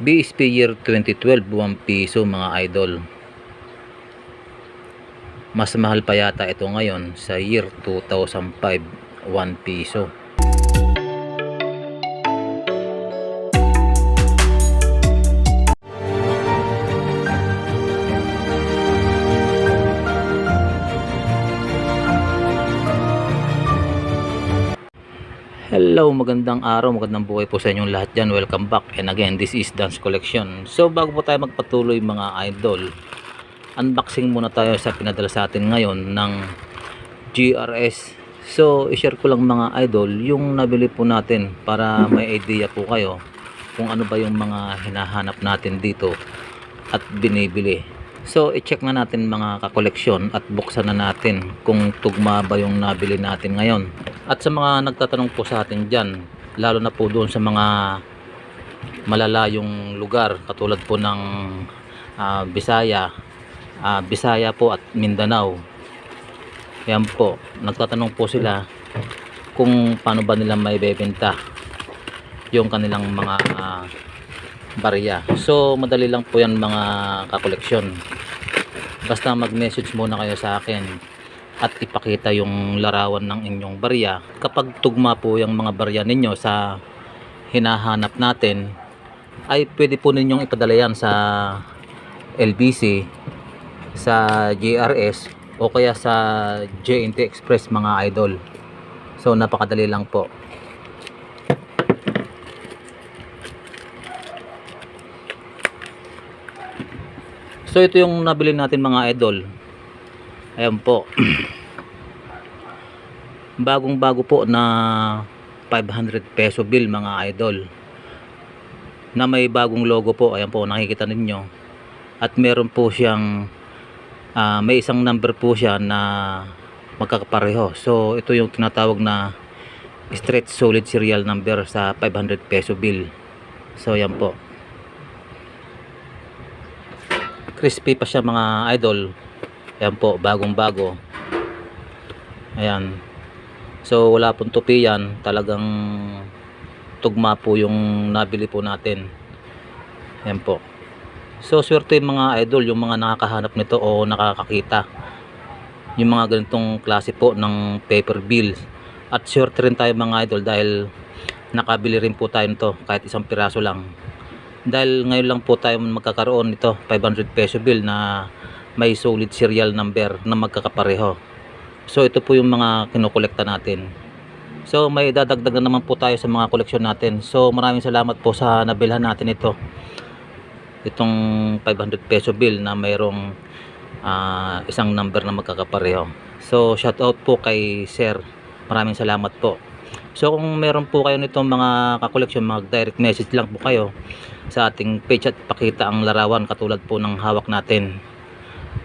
BSP year 2012, 1 piso mga idol. Mas mahal pa yata ito ngayon sa year 2005, 1 piso. Hello, magandang araw, magandang buhay po sa inyong lahat dyan. Welcome back. And again, this is Dance Collection. So, bago po tayo magpatuloy mga idol, unboxing muna tayo sa pinadala sa atin ngayon ng GRS. So, i-share ko lang mga idol yung nabili po natin para may idea po kayo kung ano ba yung mga hinahanap natin dito at binibili. So, i-check na natin mga kakoleksyon at buksan na natin kung tugma ba yung nabili natin ngayon. At sa mga nagtatanong po sa atin dyan, lalo na po doon sa mga malalayong lugar katulad po ng ah, Bisaya, ah, Bisaya po at Mindanao. Yan po, nagtatanong po sila kung paano ba nila may bebenta yung kanilang mga ah, barya. So, madali lang po yan mga kakoleksyon. Basta mag-message muna kayo sa akin at ipakita yung larawan ng inyong barya. Kapag tugma po yung mga barya ninyo sa hinahanap natin, ay pwede po ninyong ipadala yan sa LBC, sa JRS, o kaya sa JNT Express mga idol. So, napakadali lang po. So ito yung nabili natin mga idol. Ayan po. Bagong bago po na 500 peso bill mga idol. Na may bagong logo po. Ayan po nakikita ninyo. At meron po siyang ah, may isang number po siya na magkakapareho. So ito yung tinatawag na straight solid serial number sa 500 peso bill. So ayan po. crispy pa siya mga idol ayan po bagong bago. Ayan. So wala pong tupi yan. Talagang tugma po yung nabili po natin. Ayan po. So swerte yung mga idol yung mga nakakahanap nito o nakakakita. Yung mga ganitong klase po ng paper bill. At swerte rin tayo mga idol dahil nakabili rin po tayo nito kahit isang piraso lang. Dahil ngayon lang po tayo magkakaroon nito 500 peso bill na may solid serial number na magkakapareho. So ito po yung mga kinokolekta natin. So may dadagdag na naman po tayo sa mga koleksyon natin. So maraming salamat po sa nabilhan natin ito. Itong 500 peso bill na mayroong ah, isang number na magkakapareho. So shout out po kay sir. Maraming salamat po. So kung meron po kayo nitong mga kakoleksyon, mag direct message lang po kayo sa ating page at pakita ang larawan katulad po ng hawak natin.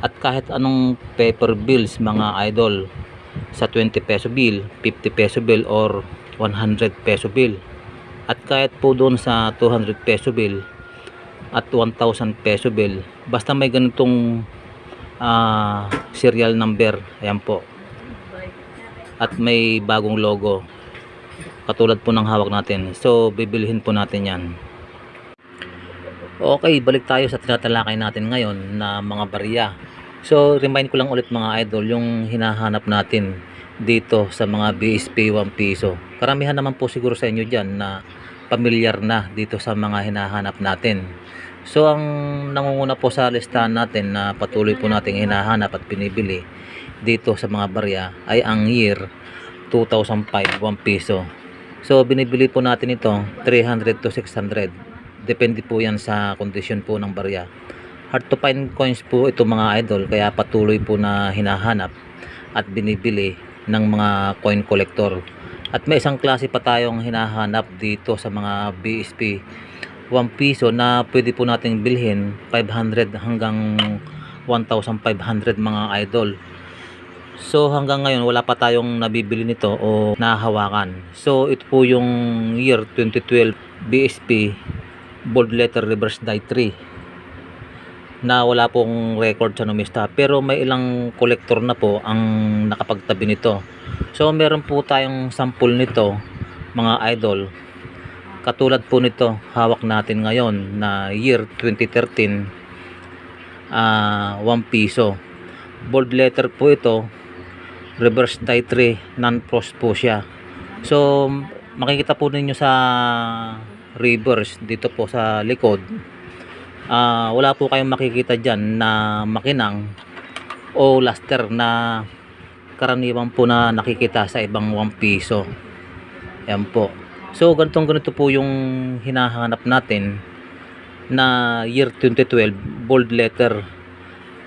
At kahit anong paper bills mga idol sa 20 peso bill, 50 peso bill or 100 peso bill. At kahit po doon sa 200 peso bill at 1,000 peso bill, basta may ganitong ah, serial number, ayan po. At may bagong logo katulad po ng hawak natin so bibilihin po natin yan okay balik tayo sa tinatalakay natin ngayon na mga barya so remind ko lang ulit mga idol yung hinahanap natin dito sa mga BSP 1 piso karamihan naman po siguro sa inyo dyan na pamilyar na dito sa mga hinahanap natin so ang nangunguna po sa listahan natin na patuloy po nating hinahanap at pinibili dito sa mga barya ay ang year 2005 1 piso So binibili po natin ito 300 to 600. Depende po yan sa kondisyon po ng barya. Hard to find coins po ito mga idol kaya patuloy po na hinahanap at binibili ng mga coin collector. At may isang klase pa tayong hinahanap dito sa mga BSP 1 piso na pwede po nating bilhin 500 hanggang 1,500 mga idol. So hanggang ngayon wala pa tayong nabibili nito o nahahawakan. So ito po yung year 2012 BSP bold letter reverse die 3 na wala pong record sa numista pero may ilang collector na po ang nakapagtabi nito. So meron po tayong sample nito mga idol. Katulad po nito, hawak natin ngayon na year 2013, ah 1 piso. Bold letter po ito, reverse die 3, non-frost po siya. So, makikita po ninyo sa reverse dito po sa likod. Ah, wala po kayong makikita diyan na makinang o laster na karaniwan po na nakikita sa ibang 1 piso. Yan po. So, ganitong ganito po yung hinahanap natin na year 2012 bold letter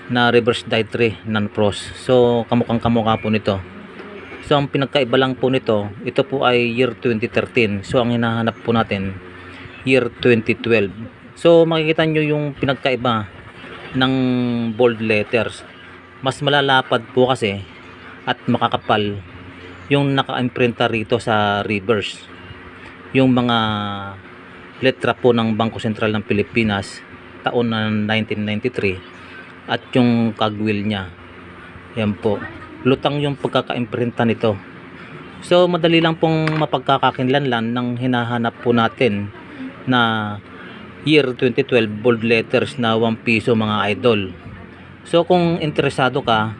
na reverse die 3 non-frost. So, kamukhang kamukha po nito. So, ang pinagkaiba lang po nito, ito po ay year 2013. So, ang hinahanap po natin, year 2012. So, makikita nyo yung pinagkaiba ng bold letters. Mas malalapad po kasi at makakapal yung naka-imprinta rito sa reverse. Yung mga letra po ng Bangko Sentral ng Pilipinas taon na 1993 at yung kagwil niya. Yan po. Lutang yung pagkaka-imprinta nito. So madali lang pong mapagkakakinlanlan ng hinahanap po natin na year 2012 bold letters na 1 piso mga idol. So kung interesado ka,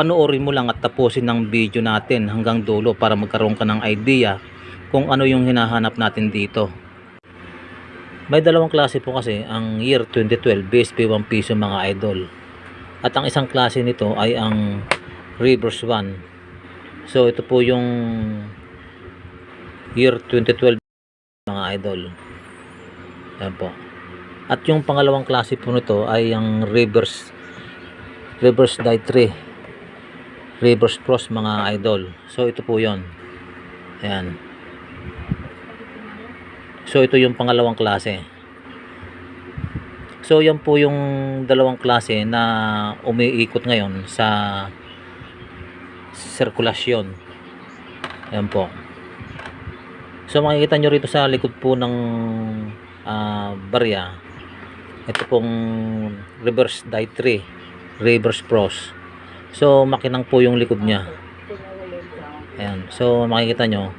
panoorin mo lang at tapusin ng video natin hanggang dulo para magkaroon ka ng idea kung ano yung hinahanap natin dito. May dalawang klase po kasi ang year 2012 BSP 1 piso mga idol. At ang isang klase nito ay ang reverse 1. So ito po yung year 2012 mga idol. Yan po. At yung pangalawang klase po nito ay ang reverse reverse die 3 reverse cross mga idol. So ito po yon. Ayan. So ito yung pangalawang klase. So yan po yung dalawang klase na umiikot ngayon sa sirkulasyon. Ayan po. So makikita nyo rito sa likod po ng ah, barya. Ito pong reverse die 3. Reverse cross. So makinang po yung likod niya. Ayan. So makikita nyo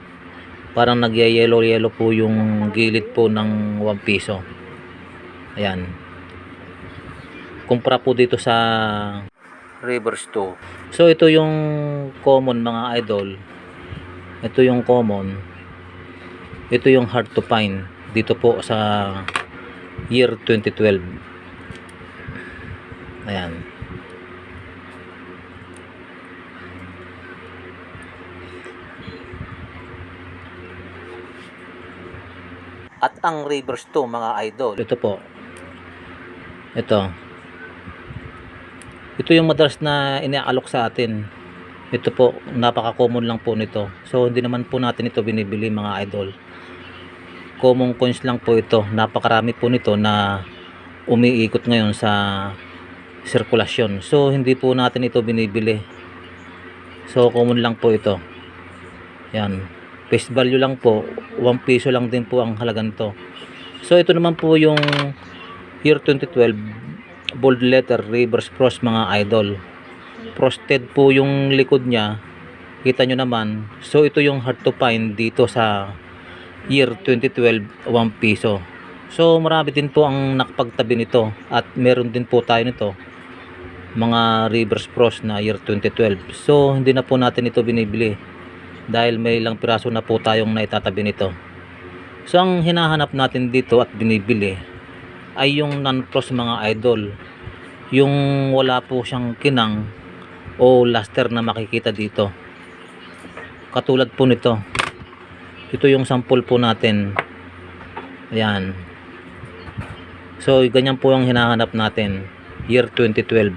parang nagyayelo yellow po yung gilid po ng 1 piso. Ayan. Kumpara po dito sa reverse 2. So ito yung common mga idol. Ito yung common. Ito yung hard to find dito po sa year 2012. Ayan. At ang reverse 2 mga idol. Ito po. Ito. Ito yung madalas na inaalok sa atin. Ito po, napaka-common lang po nito. So, hindi naman po natin ito binibili mga idol. Common coins lang po ito. Napakarami po nito na umiikot ngayon sa sirkulasyon. So, hindi po natin ito binibili. So, common lang po ito. Yan. Face value lang po. 1 piso lang din po ang halaga nito. So, ito naman po yung year 2012 bold letter reverse cross mga idol frosted po yung likod niya kita nyo naman so ito yung hard to find dito sa year 2012 1 piso. So marami din po ang nakapagtabi nito at meron din po tayo nito mga reverse cross na year 2012 so hindi na po natin ito binibili dahil may ilang piraso na po tayong naitatabi nito. So ang hinahanap natin dito at binibili ay yung non-cross mga idol. Yung wala po siyang kinang o laster na makikita dito. Katulad po nito ito yung sample po natin. Ayan. So ganyan po ang hinahanap natin. Year 2012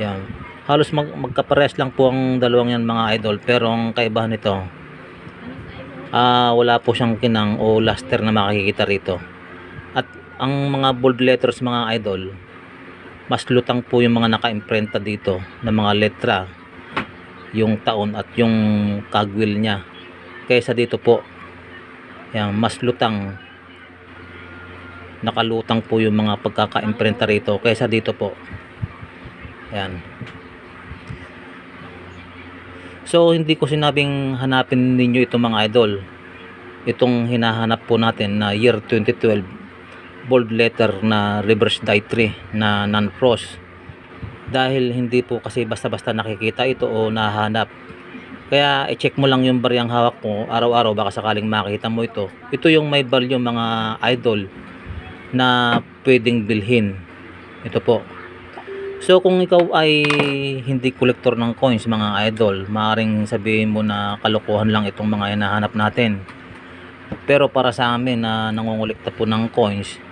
ayan. Halos mag magkapares lang po ang dalawang yan mga idol. Pero ang kaibahan nito ah wala po siyang kinang o laster na makikita rito. At ang mga bold letters mga idol, mas lutang po yung mga naka-imprenta dito ng mga letra, yung taon at yung kagwil niya. Kaysa dito po, yan, mas lutang nakalutang po yung mga pagkaka-imprenta rito kaysa dito po. Yan. So hindi ko sinabing hanapin ninyo ito mga idol. itong hinahanap po natin na year 2012 bold letter na reverse die 3 na non-frost dahil hindi po kasi basta-basta nakikita ito o nahanap kaya i-check mo lang yung bariyang hawak mo araw-araw baka sakaling makita mo ito. Ito yung may value mga idol na pwedeng bilhin. Ito po. So kung ikaw ay hindi kolektor ng coins mga idol maaaring sabihin mo na kalokohan lang itong mga hinahanap natin. Pero para sa amin na nangongolekta po ng coins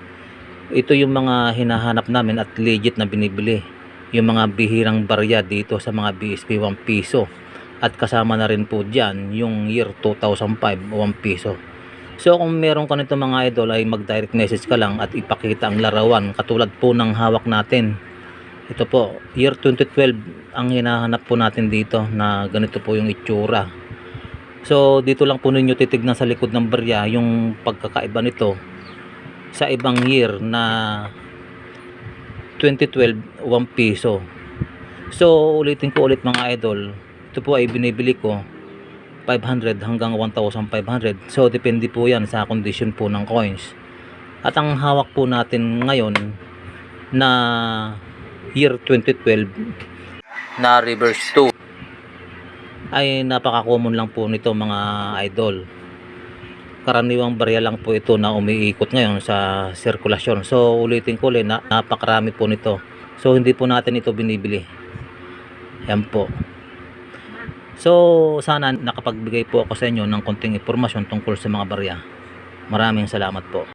ito yung mga hinahanap namin at legit na binibili. Yung mga bihirang barya dito sa mga BSP 1 piso at kasama na rin po dyan yung year 2005 1 piso. So kung meron ka nito mga idol ay mag direct message ka lang at ipakita ang larawan katulad po ng hawak natin. Ito po year 2012 ang hinahanap po natin dito na ganito po yung itsura. So dito lang po ninyo titignan sa likod ng barya yung pagkakaiba nito sa ibang year na 2012 1 piso. So ulitin ko ulit mga idol ito po ay binibili ko 500 hanggang 1,500 so depende po yan sa condition po ng coins at ang hawak po natin ngayon na year 2012 na reverse 2 ay napaka common lang po nito mga idol karaniwang barya lang po ito na umiikot ngayon sa sirkulasyon. So ulitin ko ulit, na, napakarami po nito. So hindi po natin ito binibili. Yan po. So sana nakapagbigay po ako sa inyo ng konting impormasyon tungkol sa mga barya. Maraming salamat po.